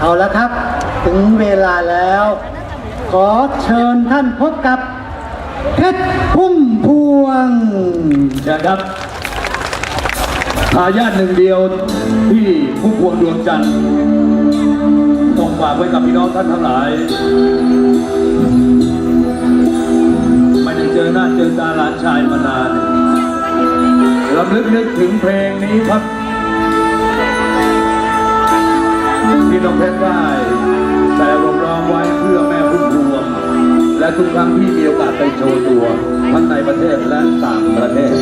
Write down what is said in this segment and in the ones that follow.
เอาละครับ ถึงเวลาแล้ว ขอเชิญท่านพบกับเพชรพุ่มพวงเชิญครับทายาทหนึ่งเดียวที่ผู้พวงดวงจันทร์ส่งฝากไว้กับพี่น้องท่านทั้งหลาย ไม่ได้เจอหน้าเจอตาหลานชายมานานลำลึกนึกถึงเพลงนี้ครับ น้องเพชรได้แต่รมร้องไว้เพื่อแม่พุ่มพวง และทุกครั้งที่มีโอกาสไปโชว์ตัวทั้งในประเทศและต่างประเทศ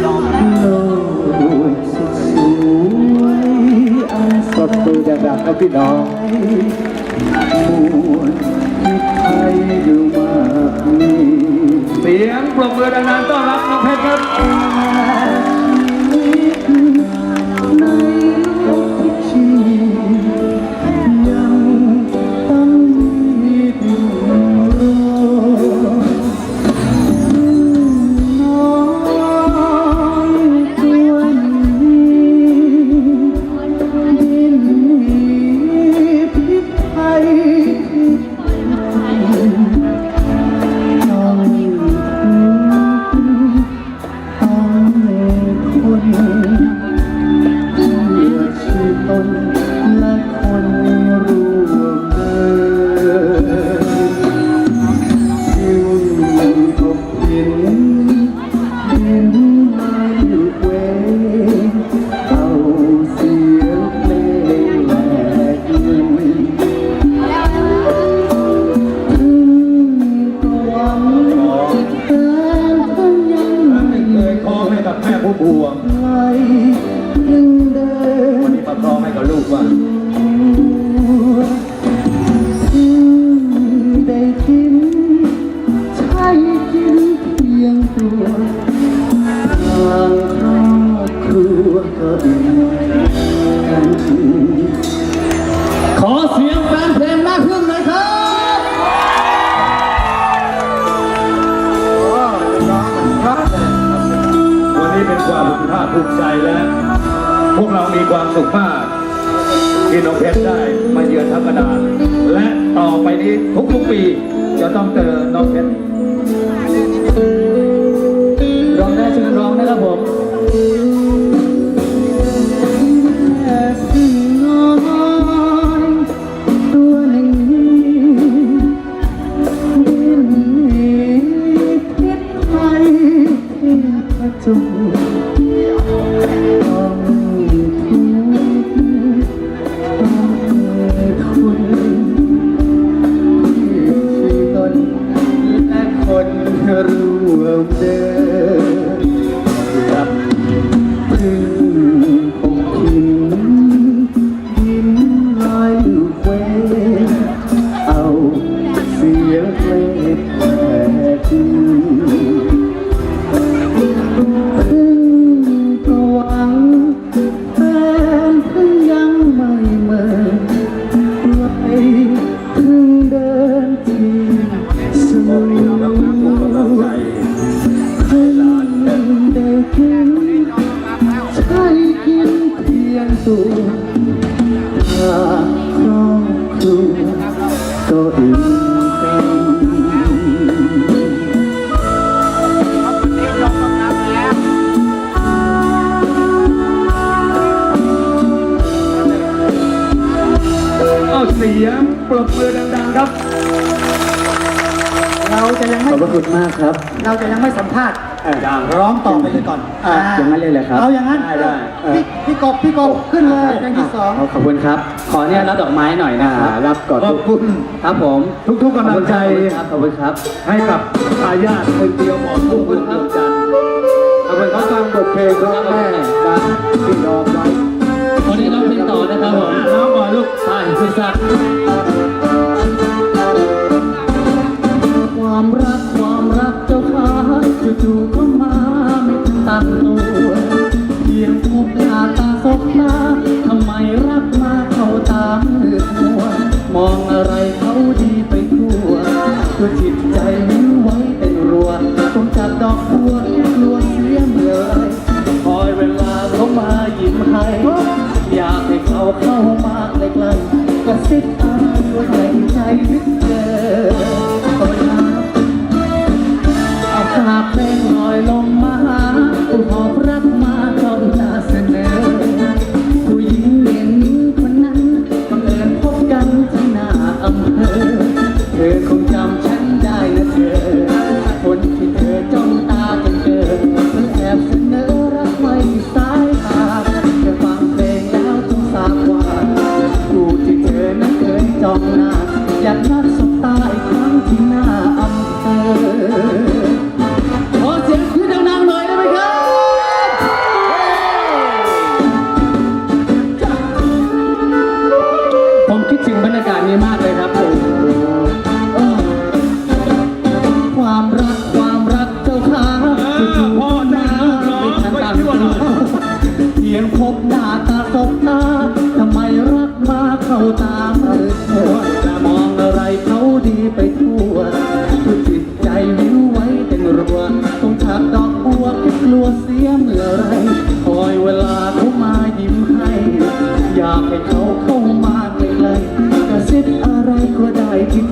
โลกสุดสวยอันสดตัวดังๆครับพี่น้องมวลที่ไทยอยู่มากมีเสียงปรบมือดังๆต้อนรับน้องเพชรครับ จะต้ รวมเดินกับ จะยังไม่สัมภาษณ์อย่างร้องต่อไปเลยก่อนอะอย่างนั้นเลยเหรอครับเอาอย่างนั้นได้ได้พี่พี่กบพี่กบขึ้นเลยเพลงที่สอง ขอบคุณครับ ขอเนี่ยรับดอกไม้หน่อยนะครับรับก่อนขอบคุณครับผมทุกๆกำลังใจครับขอบคุณครับ ให้กับทายาทหนึ่งเดียวของผู้พวงดวงจันทร์ขอบคุณครับฟังบทเพลงของแม่ดังที่รอไว้วันนี้ร้องเพลงต่อนะครับผมน้องก่อนลูกใช่คุณศักดิ์ความรัก จู่ๆก็มา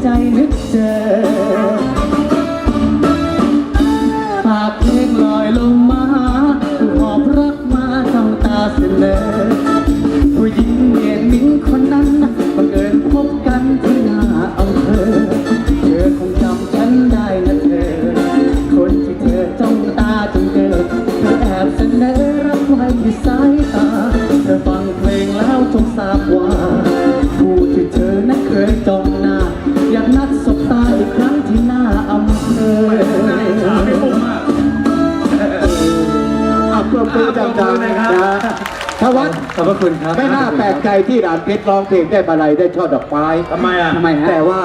จนึกเจอปากเพลงลอยลงมาหอบรักมาทำตาเสนอผู้หญิงเมียนิ้งคนนั้นบังเอิญพบกันที่หน้าอำเภอเธอคงจำฉันได้นะเธอ คนที่เธอจ้องตาจนเกิดเธอแอบเสนอรักไว้ที่สายตา เธอฟังเพลงแล้วจงทาบว่า อับทวัฒขอบคุณครับ ไม่น่าแปลกใจที่หลานเพชรร้องเพลงได้บาลัยได้ช่อดอกไม้ทำไมอะทำไมฮะแต่ว่า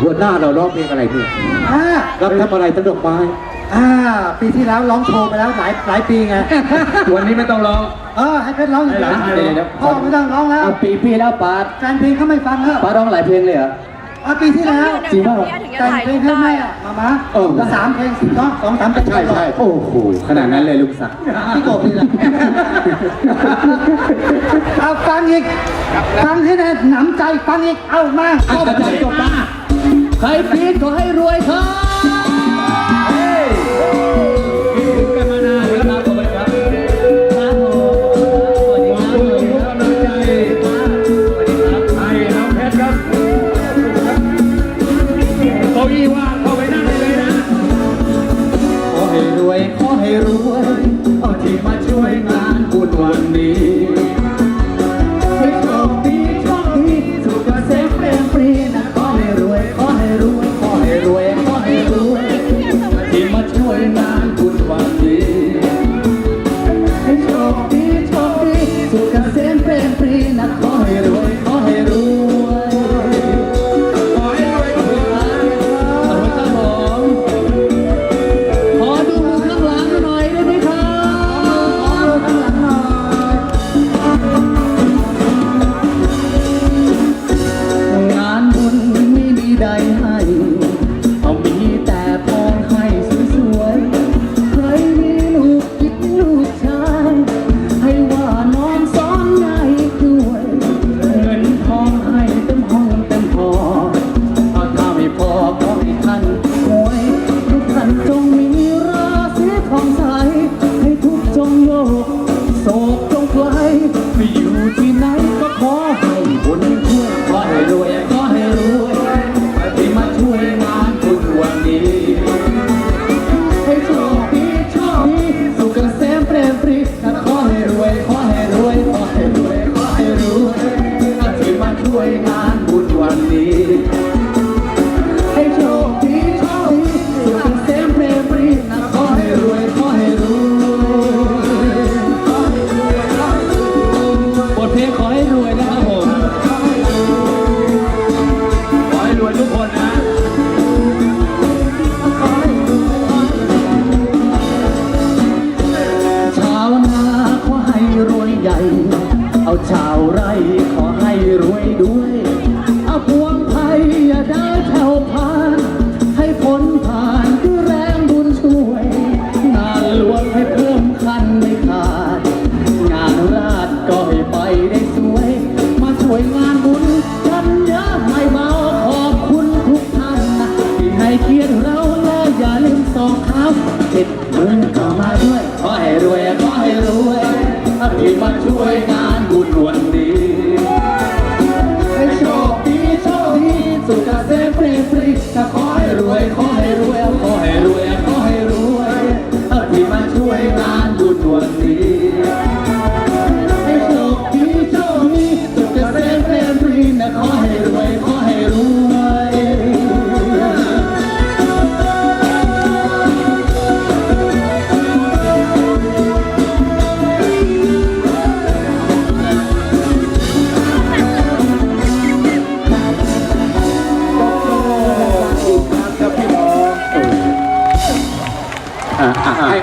หัวหน้าเราร้องเพลงอะไรเนี่ยรับทำอะไรตั้งดอกไม้อ่าปีที่แล้วร้องโชว์ไปแล้วหลายหลายปีไง วันนี้ไม่ต้องร้อง เออให้เพชรร้องอย่างเดียวพ่อไม่ต้องร้องแล้ว ปีปีแล้วปาดแฟนเพลงเขาไม่ฟังแล้วปาดร้องหลายเพลงเลยเหรอ อะปีที่แล้วจริงป่าแต่งเพลรูงปให้ไแม่อะมามาเออ ละสามเพลงสิบเนาสองสามเป็นใช่ใช่โอ้โหขนาดนั้นเลยลูกศักดิ์พี่โกบนี่ะเอาฟังอีกฟังให้แน่หนำใจฟังอีกเอามา อาจารจบมาใครปีนขอให้รวยเรั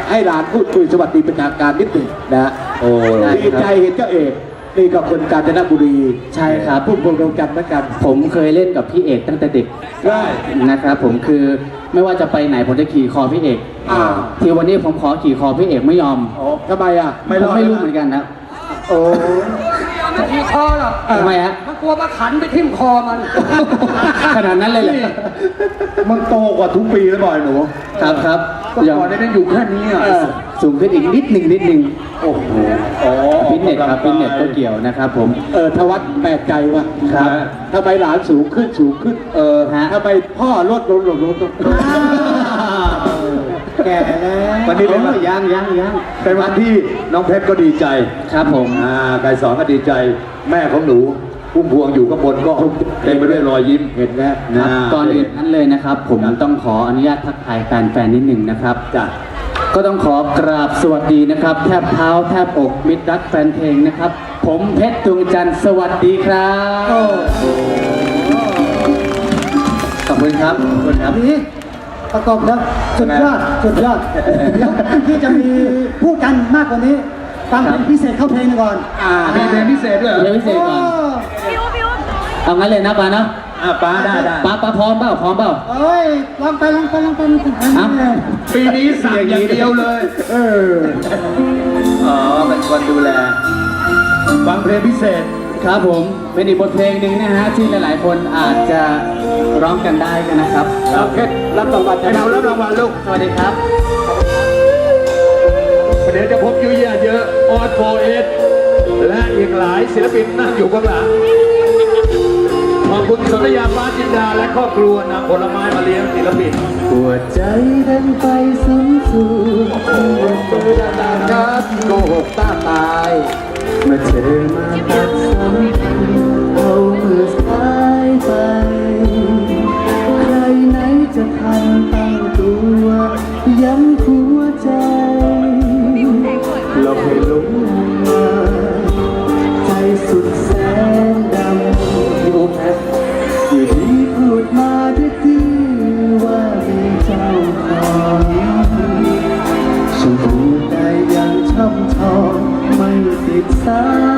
ให้หลานพูดคุยสวัสดีเป็นทางการนิดหนึ่งนะฮะโอ้ได้ดีคใจรับเห็นเจ้าเอกนี่ก็คนกาญจนบุรีใช่ครับพุ่มพวงดวงจันทร์เหมือนกันผมเคยเล่นกับพี่เอกตั้งแต่เด็กได้ นะครับผมคือไม่ว่าจะไปไหนผมจะขี่คอพี่เอกอ่า ที่วันนี้ผมขอขี่คอพี่เอกไม่ยอมอ๋อทำไมอะไม่รอดผมไม่รู้เหมือนกันนะโอ้มันขี่คอหรอกทำไมฮะมันกลัวมาขันไปทิ่มคอมัน ขนาดนั้นเลยเหรอมันโตกว่าทุกปีแล้วบ่อยหนู ครับครับ ก็ก่อนนี้อยู่แค่นี้อะเออสูงขึ้นอีกนิดหนึ่งนิดหนึ่งโอ้โหอ๋อฟิตเนสครับฟิตเนสก็เกี่ยวนะครับผม เออทวัดแปลกใจว่ะครับทำไมหลานสูงขึ้นสูงขึ้น เออฮะทำไมพ่อลดลงลดลงลดลงแก่แล้ววันนี้เป็นวันโอ้ยยังยังยังเป็นวันที่น้องเพชรก็ดีใจ ครับผมอ่าไกรสอนก็ดีใจ แม่ของหนู พุ่มพวงอยู่ข้างบนก็เต็มไปด้วยรอยยิ้มเห็นแล้วครับก่อนอื่นนั้นเลยนะครับ ผมต้องขออนุญาตทักทายแฟนๆนิดหนึ่งนะครับจ้ะก็ต้องขอกราบสวัสดีนะครับ แทบเท้าแทบอกมิตรรักแฟนเพลงนะครับ ผมเพชรดวงจันทร์สวัสดีครับขอบคุณครับขอบคุณครับนี่ประกอบแล้วสุดยอดสุดยอดเดี๋ยวที่จะมีพูดกันมากกว่านี้ฟังเพลงพิเศษเข้าเพลงหนึ่งก่อนอ่ามีเพลงพิเศษด้วยเหรอเดี๋ยวพิเศษก่อน เอางั้นเลยนะปานะอ่าป้าได้ได้ปาปาพร้อมเปล่าพร้อมเปล่า เอ้ยลองไปลองไปลองไปลองไปเอ้าปีนี้สั่งอย่างเดียวเลย เออ อ๋อเป็นคนดูแล ฟังเพลงพิเศษ ครับผม เป็นอีกบทเพลงหนึ่งนะฮะที่หลายๆ คนอาจจะร้องกันได้กันนะครับเราเพชรรับรางวัลให้เรารับรางวัลลูก สวัสดีครับ เดี๋ยวจะพบยุ่ยยเยอะออดโฟเอสและอีกหลายศิลปินนั่งอยู่ข้างหลัง ขอบคุณสนธยาฟ้าจินดาและครอบครัวนำผลไม้มาเลี้ยงศิลปินหัวใจเดินไปสูงสูงเจอดาตาครับโกหกตาตาย มาเจอมาตัดสัมพัน ติ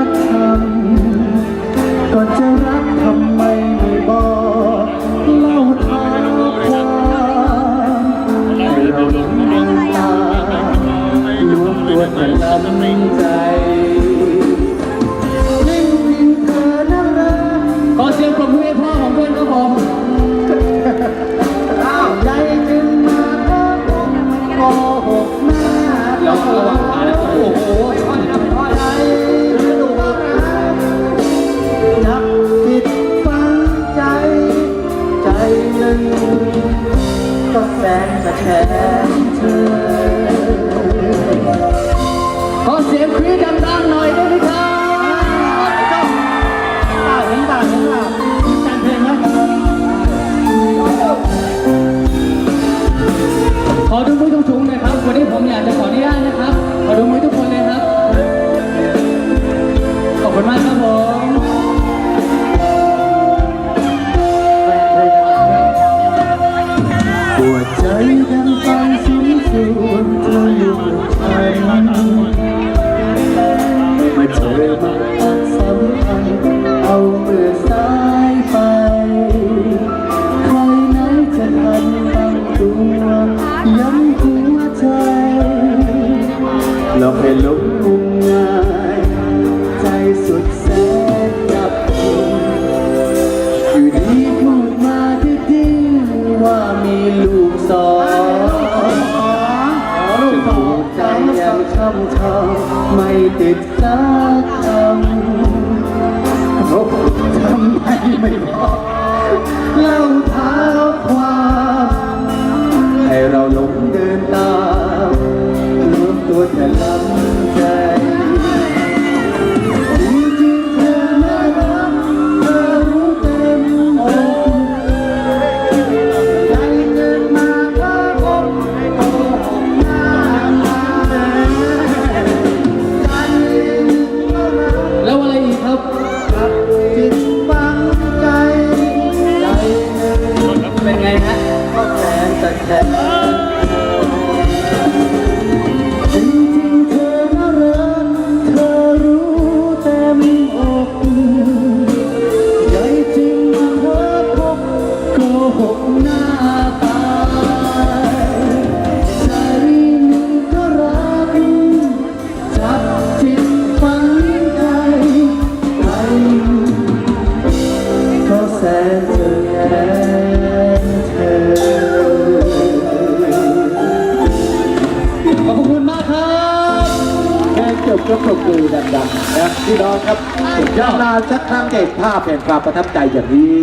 น ประทับใจอย่างนี้